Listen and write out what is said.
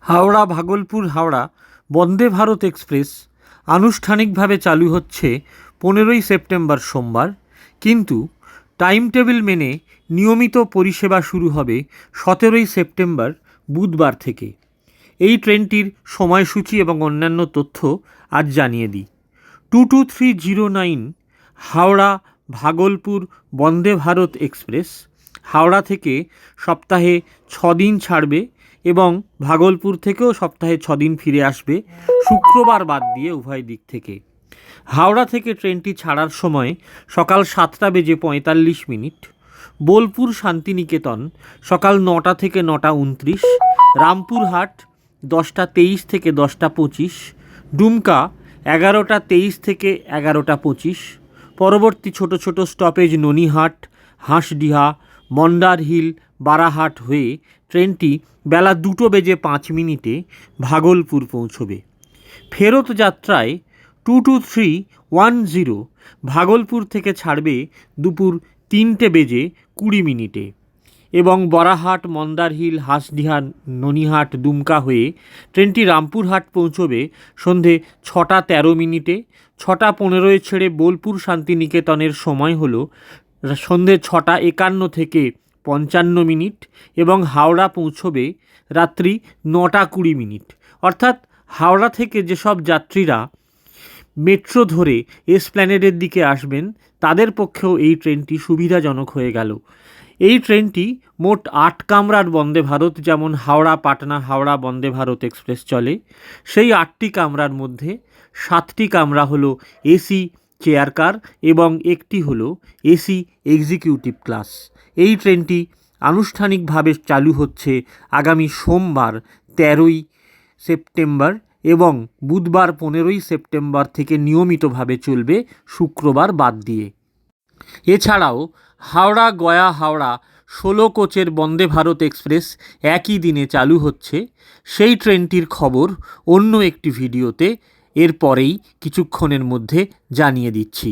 Howrah Bhagalpur Howrah Vande Bharat express আনুষ্ঠানিকভাবে চালু হচ্ছে পনেরোই সেপ্টেম্বর সোমবার। কিন্তু টাইম টেবিল মেনে নিয়মিত পরিষেবা শুরু হবে সতেরোই সেপ্টেম্বর বুধবার থেকে। এই ট্রেনটির সময়সূচি এবং অন্যান্য তথ্য আজ জানিয়ে দিই। Two two three zero nine Howrah Bhagalpur Vande Bharat express Howrah থেকে সপ্তাহে ছদিন ছাড়বে এবং ভাগলপুর থেকেও সপ্তাহে ছদিন ফিরে আসবে, শুক্রবার বাদ দিয়ে উভয় দিক থেকে। হাওড়া থেকে ট্রেনটি ছাড়ার সময় সকাল সাতটা বেজে পঁয়তাল্লিশ মিনিট, বোলপুর শান্তিনিকেতন সকাল নটা থেকে নটা উনত্রিশ, রামপুরহাট দশটা তেইশ থেকে দশটা পঁচিশ, ডুমকা এগারোটা তেইশ থেকে এগারোটা পঁচিশ, পরবর্তী ছোট ছোট স্টপেজ ননিহাট, হাঁসডিহা মন্দার হিল, বারাহাট হয়ে ট্রেনটি বেলা দুটো বেজে পাঁচ মিনিটে ভাগলপুর পৌঁছবে। ফেরত যাত্রায় two two three one zero Bhagalpur থেকে ছাড়বে দুপুর তিনটে বেজে কুড়ি মিনিটে এবং বরাহাট মন্দারহিল হাঁসডিহা ননিহাট, দুমকা হয়ে ট্রেনটি রামপুরহাট পৌঁছবে সন্ধে ছটা তেরো মিনিটে। ছটা পনেরোয় ছেড়ে বোলপুর শান্তিনিকেতনের সময় হলো সন্ধে ছটা একান্ন থেকে পঞ্চান্ন মিনিট এবং হাওড়া পৌঁছবে রাত্রি নটা কুড়ি মিনিট। অর্থাৎ হাওড়া থেকে যেসব যাত্রীরা মেট্রো ধরে এসপ্ল্যানেডের দিকে আসবেন, তাদের পক্ষেও এই ট্রেনটি সুবিধাজনক হয়ে গেল। এই ট্রেনটি মোট আট কামরার বন্দে ভারত, যেমন হাওড়া, পাটনা, হাওড়া, বন্দে ভারত এক্সপ্রেস চলে। সেই আটটি কামরার মধ্যে সাতটি কামরা হলো এসি চেয়ার কার এবং একটি হল এসি এক্সিকিউটিভ ক্লাস এই ট্রেনটি আনুষ্ঠানিকভাবে চালু হচ্ছে আগামী সোমবার তেরোই সেপ্টেম্বর এবং বুধবার পনেরোই সেপ্টেম্বর থেকে নিয়মিতভাবে চলবে শুক্রবার বাদ দিয়ে। এছাড়াও হাওড়া গয়া হাওড়া ষোলো কোচের বন্দে ভারত এক্সপ্রেস একই দিনে চালু হচ্ছে। সেই ট্রেনটির খবর অন্য একটি ভিডিওতে এরপরেই কিছুক্ষণের মধ্যে জানিয়ে দিচ্ছি।